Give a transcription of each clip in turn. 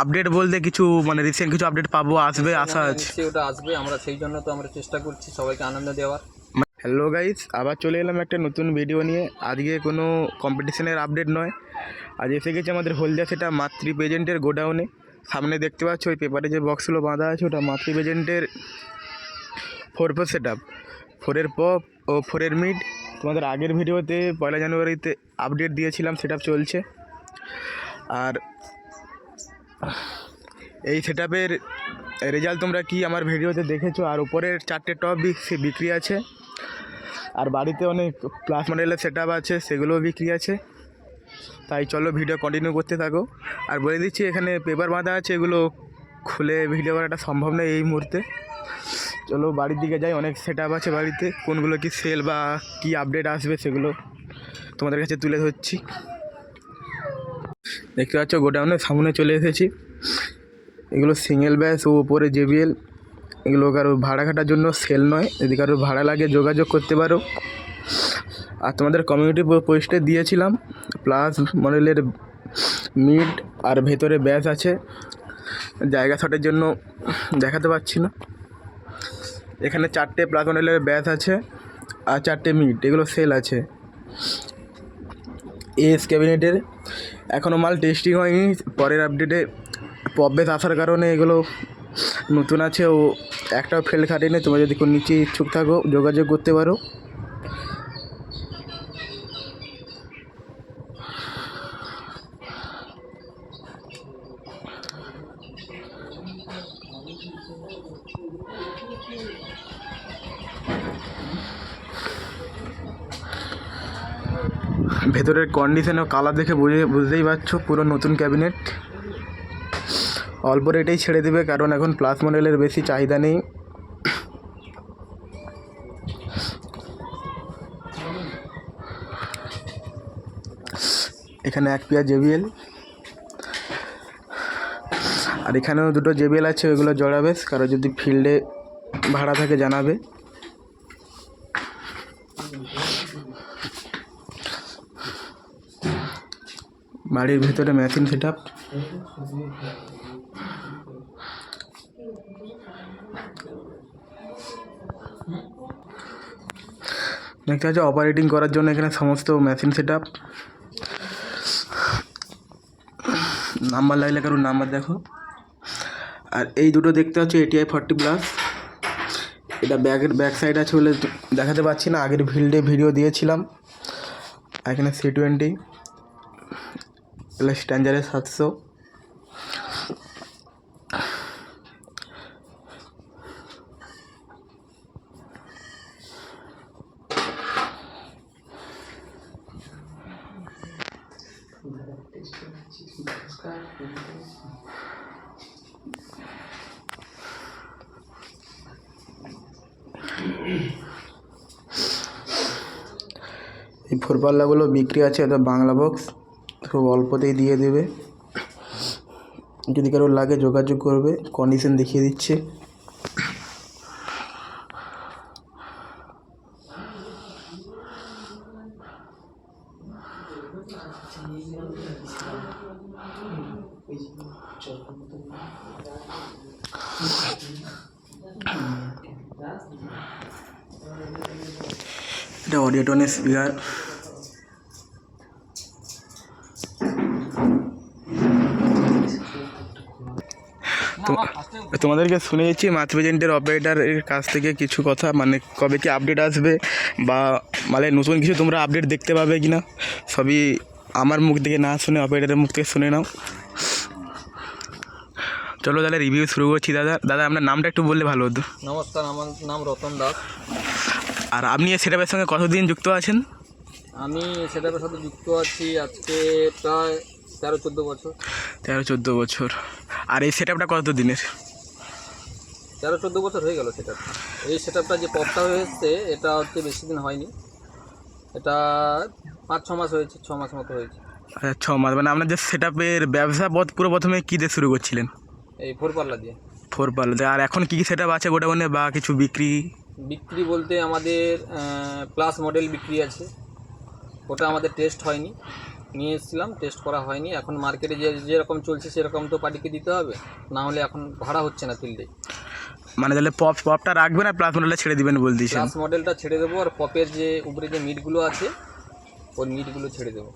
Update বলতে কিছু মানে রিসেন্ট কিছু আপডেট পাবো আসবে আশা আছে। ওটা আসবে আমরা সেই জন্য তো আমরা চেষ্টা করছি সবাইকে আনন্দ দেওয়ার। হ্যালো গাইস আবার চলে এলাম একটা নতুন ভিডিও নিয়ে। আজকে কোনো কম্পিটিশনের আপডেট নয়। আজ এসে গেছে আমাদের হলদিয়া সেটা মাতৃ প্রেজেন্টের গোডাউনে সামনে দেখতে পাচ্ছ ওই পেপারে যে বক্সগুলো বাঁধা আছে ওটা মাতৃ প্রেজেন্টের ফোর ফোর সেট আপ ফোরের পপ ও ফোরের মিড তোমাদের আগের ভিডিওতে পয়লা জানুয়ারিতে আপডেট দিয়েছিলাম সেট চলছে। আর এই সেট আপের রেজাল্ট তোমরা কি আমার ভিডিওতে দেখেছ? আর উপরের চারটে টপ বিক্রি আছে। আর বাড়িতে অনেক প্লাস মডেলের সেট আছে, সেগুলোও বিক্রি আছে। তাই চলো ভিডিও কন্টিনিউ করতে থাকো। আর বলে দিচ্ছি, এখানে পেপার বাঁধা আছে, এগুলো খুলে ভিডিও করাটা সম্ভব নয় এই মুহূর্তে। চলো বাড়ির দিকে যাই, অনেক সেট আছে বাড়িতে। কোনগুলো কি সেল বা কি আপডেট আসবে সেগুলো তোমাদের কাছে তুলে ধরছি। দেখতে পাচ্ছ গোডাউনের সামনে চলে এসেছি। এগুলো সিঙ্গেল ব্যাস ও উপরে জেবিএল এগুলো কারও ভাড়া খাটার জন্য সেল নয়। যদি কারও ভাড়া লাগে, যোগাযোগ করতে পারো। আর তোমাদের কমিউনিটি পোস্টে দিয়েছিলাম। প্লাস মডেলের মিড আর ভেতরে ব্যাস আছে। জায়গা শটের জন্য দেখাতে পাচ্ছি না। এখানে চারটে প্লাস মডেলের ব্যাস আছে। আর চারটে মিড এগুলো সেল আছে। এস ক্যাবিনেটের। এখনও মাল টেস্টিং হয়নি। পরের আপডেটে পববেস আসার কারণে এগুলো নতুন আছে ও একটাও ফেল খাটেনি। তোমরা যদি কোনো নিচে ইচ্ছুক থাকো, যোগাযোগ করতে পারো। ভেতরের কন্ডিশন ও কালার দেখে বুঝে বুঝতেই পারছ, পুরো নতুন ক্যাবিনেট অল্প রেটেই ছেড়ে দেবে, কারণ এখন প্লাস মডেলের বেশি চাহিদা নেই। এখানে এক পেয়ার জেবিএল আর এখানেও দুটো জেবিএল আছে, ওইগুলো জড়াবে, কারও যদি ফিল্ডে ভাড়া থাকে জানাবে। বাড়ির ভেতরে মেশিন সেট আপ দেখতে পাচ্ছ অপারেটিং করার জন্য এখানে সমস্ত মেশিন সেট আপ নাম্বার লাগলে কারণ নাম্বার দেখো। আর এই দুটো দেখতে পাচ্ছ এটিআই ফর্টি প্লাস এটা ব্যাগের ব্যাক সাইড আছে বলে দেখাতে পাচ্ছি না, আগের ফিল্ডে ভিডিও দিয়েছিলাম। এখানে সি টোয়েন্টি প্লাস স্ট্যান্ডারের সাতশো এই ফোর বিক্রি আছে এটা বাংলা বক্স খুব অল্পতেই দিয়ে দেবে। যদি কারোর লাগে যোগাযোগ করবে কন্ডিশন দেখিয়ে দিচ্ছে। এটা অডিওটনের স্পিকার তোমাদেরকে শুনেছি মাছ এজেন্টের অপারেটারের কাছ থেকে কিছু কথা মানে কবে কি আপডেট আসবে বা মানে নতুন কিছু তোমরা আপডেট দেখতে পাবে কি না সবই আমার মুখ থেকে না শুনে অপারেটারের মুখ থেকে শুনে নাও। চলো তাহলে রিভিউ শুরু করছি দাদা। দাদা আপনার নামটা একটু বললে ভালো হতো। নমস্কার আমার নাম রতন দাস। আর আপনি এই সেটাপের সঙ্গে কতদিন যুক্ত আছেন? আমি সেটাপের সাথে যুক্ত আছি আজকে প্রায় তেরো চোদ্দ বছর। তেরো চোদ্দ বছর। আর এই সেটআপটা কত দিনের তেরো চোদ্দ বছর হয়ে গেল সেটা এই সেটআপটা যে পপটা হয়ে এসছে এটা হচ্ছে বেশি দিন হয়নি। এটা পাঁচ ছ মাস হয়েছে ছ মাস মতো হয়েছে। আচ্ছা ছ মাস। মানে আপনার যে সেটআপের ব্যবসা পথ পুরো প্রথমে কী দিয়ে শুরু করছিলেন? এই ফোর পাল্লা দিয়ে। ফোর দিয়ে। আর এখন কী কী সেটআপ আছে গোডাউনে বা কিছু বিক্রি? বিক্রি বলতে আমাদের প্লাস মডেল বিক্রি আছে। ওটা আমাদের টেস্ট হয়নি। নিয়ে এসেছিলাম টেস্ট করা হয়নি। এখন মার্কেটে যে যেরকম চলছে সেরকম তো পার্টিকে দিতে হবে। না হলে এখন ভাড়া হচ্ছে না ফিল্ডে মানে তাহলে পপ পপটা রাখবেন আর প্লাস মডেলটা ছেড়ে দিবেন বলতেছেন ক্লাস মডেলটা ছেড়ে দেবো আর পপের যে উপরে যে মিটগুলো আছে ওই মিটগুলো ছেড়ে দেবো।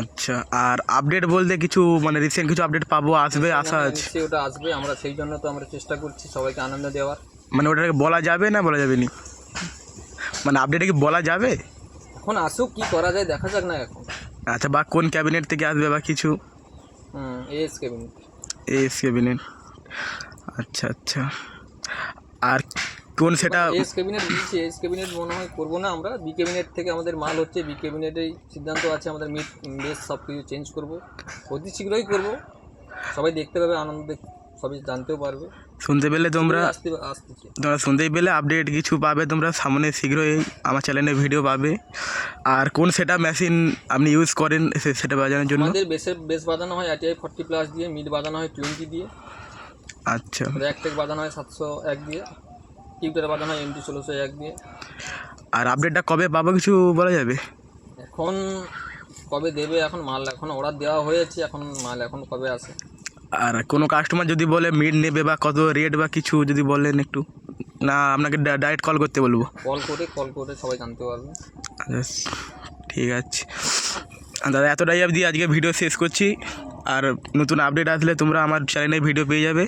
আচ্ছা আর আপডেট বলতে কিছু মানে রিসেন্ট কিছু আপডেট পাবো আসবে আশা আছে? ওটা আসবে আমরা সেই জন্য তো আমরা চেষ্টা করছি সবাইকে আনন্দ দেওয়ার। মানে ওটাকে বলা যাবে না বলা যাবে নি? মানে আপডেটে কি বলা যাবে? এখন আসুক কি করা যায় দেখা যাক না এখন। আচ্ছা বা কোন ক্যাবিনেট থেকে আসবে বা কিছু? হুম এস কেবিনেট এস ক্যাবিনেট আচ্ছা আচ্ছা। আর কোন সেটা এস ক্যাবিনেট দিয়েছি এস ক্যাবিনেট মনে হয় করব না আমরা। বি ক্যাবিনেট থেকে আমাদের মাল হচ্ছে বি ক্যাবিনেটেই সিদ্ধান্ত আছে আমাদের মিট বেস সব কিছু চেঞ্জ করব। অতি শীঘ্রই করব। সবাই দেখতে পাবে আনন্দ সবাই জানতেও পারবে। শুনতে পেলে তোমরা তোমরা শুনতেই পেলে আপডেট কিছু পাবে তোমরা সামনে শীঘ্রই আমার চ্যানেলে ভিডিও পাবে। আর কোন সেটা মেশিন আপনি ইউজ করেন সেটা বাজানোর জন্য। আমাদের বেসে বেস বাঁধানো হয় আইটিআই ফর্টি প্লাস দিয়ে মিড বাঁধানো হয় টোয়েন্টি দিয়ে। আচ্ছা। র্যাক টেক বাঁধানো হয় সাতশো এক দিয়ে টিউটার বাঁধানো হয় এমটি ষোলোশো এক দিয়ে। আর আপডেটটা কবে পাবো কিছু বলা যাবে? এখন কবে দেবে এখন মাল এখন অর্ডার দেওয়া হয়েছে এখন মাল এখন কবে আসে? আর কোনো কাস্টমার যদি বলে মিড নেবে বা কত রেট বা কিছু যদি বলেন একটু না আপনাকে ডাইরেক্ট কল করতে বলব। কল করে কল করে সবাই জানতে পারবে। আচ্ছা, ঠিক আছে। দাদা এতটাই অবধি আজকে ভিডিও শেষ করছি। আর নতুন আপডেট আসলে তোমরা আমার চ্যানেলে ভিডিও পেয়ে যাবে।